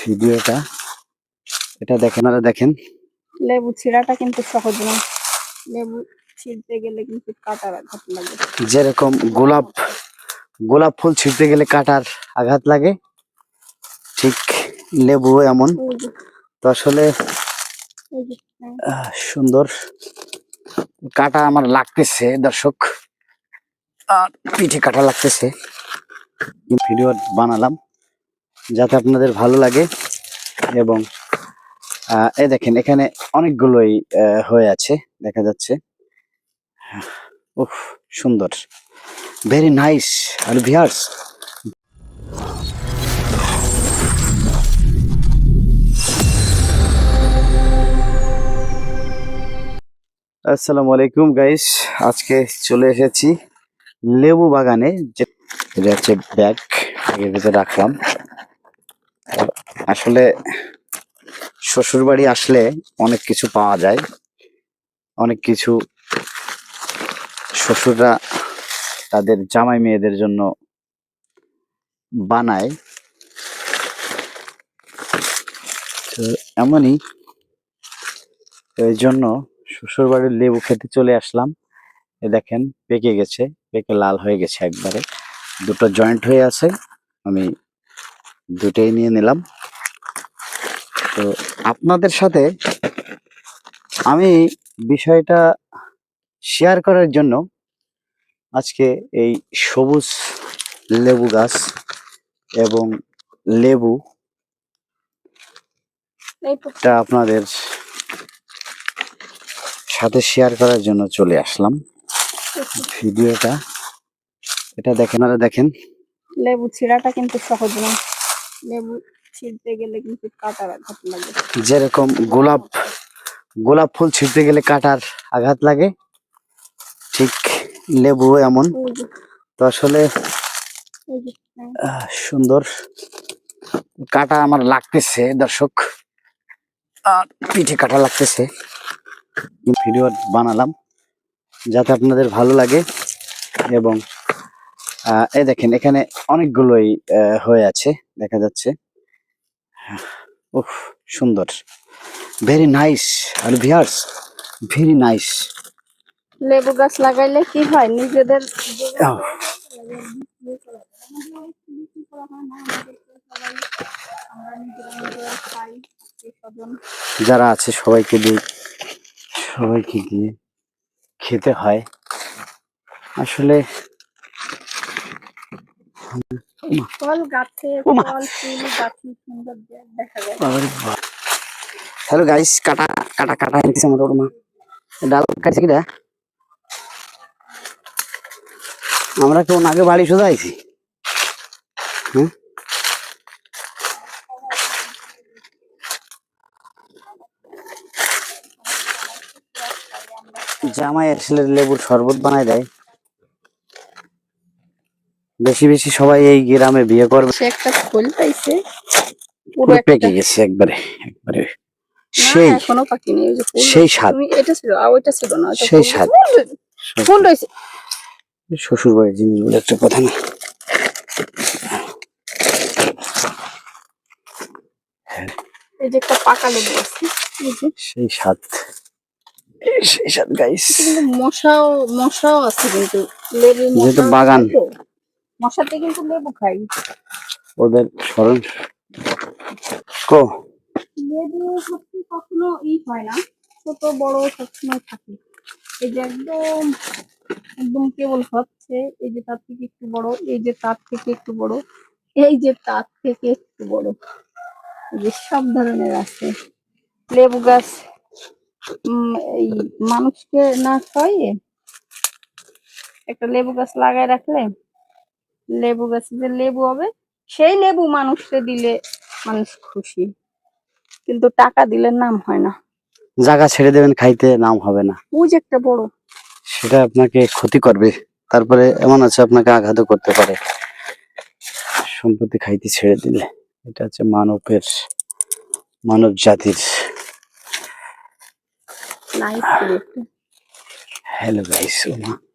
ভিডিওটা। এটা দেখেন আপনারা দেখেন। লেবু ছিঁড়াটা কিন্তু সহজ না লেবু ছিঁড়তে গেলে কিন্তু কাটার আঘাত লাগে। যেরকম গোলাপ গোলাপ ফুল ছিঁড়তে গেলে কাটার আঘাত লাগে ঠিক লেবু এমন। তো আসলে হ্যাঁ। সুন্দর। কাটা আমার লাগতেছে দর্শক। আর পিঠে কাটা লাগতেছে। ভিডিও বানালাম। যাতে আপনাদের ভালো লাগে এবং এই দেখেন এখানে অনেকগুলোই হয়ে আছে, দেখা যাচ্ছে। উফ, সুন্দর। ভেরি নাইস আর ভিয়ার্স আসসালামু আলাইকুম গাইস আজকে চলে এসেছি লেবু বাগানে, যে হচ্ছে ব্যাগ রাখলাম। আসলে শ্বশুর বাড়ি আসলে অনেক কিছু পাওয়া যায়। অনেক কিছু শ্বশুররা তাদের জামাই মেয়েদের জন্য বানায়। তো এমনই এই জন্য শ্বশুর বাড়ির লেবু খেতে চলে আসলাম। এ দেখেন পেকে গেছে, পেকে লাল হয়ে গেছে একবারে। দুটো জয়েন্ট হয়ে আছে, আমি দুটোই নিয়ে নিলাম। তো আপনাদের সাথে আমি বিষয়টা শেয়ার করার জন্য আজকে এই সবুজ লেবু গাছ এবং লেবু এটা আপনাদের সাথে শেয়ার করার জন্য চলে আসলাম। ভিডিওটা, এটা দেখেন, আপনারা দেখেন। লেবু ছিঁড়াটা কিন্তু সহজ না লেবু ছিঁড়তে গেলে কিন্তু কাটার আঘাত লাগে। যেরকম গোলাপ গোলাপ ফুল ছিঁড়তে গেলে কাটার আঘাত লাগে ঠিক লেবু এমন। তো আসলে হ্যাঁ। আহ, সুন্দর। কাটা আমার লাগতেছে দর্শক। আর পিঠে কাটা লাগতেছে। ভিডিও বানালাম যাতে আপনাদের ভালো লাগে এবং এই দেখেন এখানে অনেকগুলোই হয়ে আছে দেখা যাচ্ছে। উফ সুন্দর। ভেরি নাইস আর ভিয়ার্স ভেরি নাইস লেবু গাছ লাগাইলে কি হয়? নিজেদের যারা আছে সবাইকে দিয়ে সবাইকে দিয়ে খেতে হয়। আসলে ফল গাছে ওমা। ফল ফুল গাছে সুন্দর দে- দেখা যায় হ্যালো গাইস কাটা কাটা কাটা এনেছে আমার ওর মা ডাল কাটছে কিটা? আমরা কোন আগে বাড়ি শুধু আইছি হ্যাঁ? জামাই আসলে লেবুর শরবত বানায় দেয়। বেশি বেশি সবাই এই গ্রামে বিয়ে করবে। সে একটা ফুল পাইছে। পুরো পেকে গেছে। একবারে একবারে। সেই এখনও পাকিনি ওই যে ফুল সেই স্বাদ। এটা ছিল আর ওইটা ছিল না সেই স্বাদ। ফুল- রয়েছে শ্বশুর বাড়ির জিনিসগুলো একটু কথা না এই যে একটা পাকা লেবু আছে সেই স্বাদ। সেই স্বাদ গাইস মশাও মশাও আছে কিন্তু। লেবু যেহেতু বাগান। মশাতে কিন্তু লেবু খাই। ওদের স্মরণ। কো। লেবু সত্যি কখনো ই হয় না ছোট বড় সবসময় থাকে। এই যে একদম একদম কেবল হচ্ছে এই যে তার থেকে একটু বড় এই যে তার থেকে একটু বড় এই যে তার থেকে একটু বড়। এই যে সব ধরনের আছে। লেবু গাছ এই মানুষকে না খাইয়ে একটা লেবু গাছ লাগায় রাখলে লেবু গাছে যে লেবু হবে সেই লেবু মানুষকে দিলে মানুষ খুশি। কিন্তু টাকা দিলে নাম হয় না। জায়গা ছেড়ে দেবেন খাইতে নাম হবে না। যে একটা বড়। সেটা আপনাকে ক্ষতি করবে। তারপরে এমন আছে আপনাকে আঘাতও করতে পারে। সম্পত্তি খাইতে ছেড়ে দিলে। এটা হচ্ছে মানবের মানব জাতির। হ্যালো গাইস ওমা।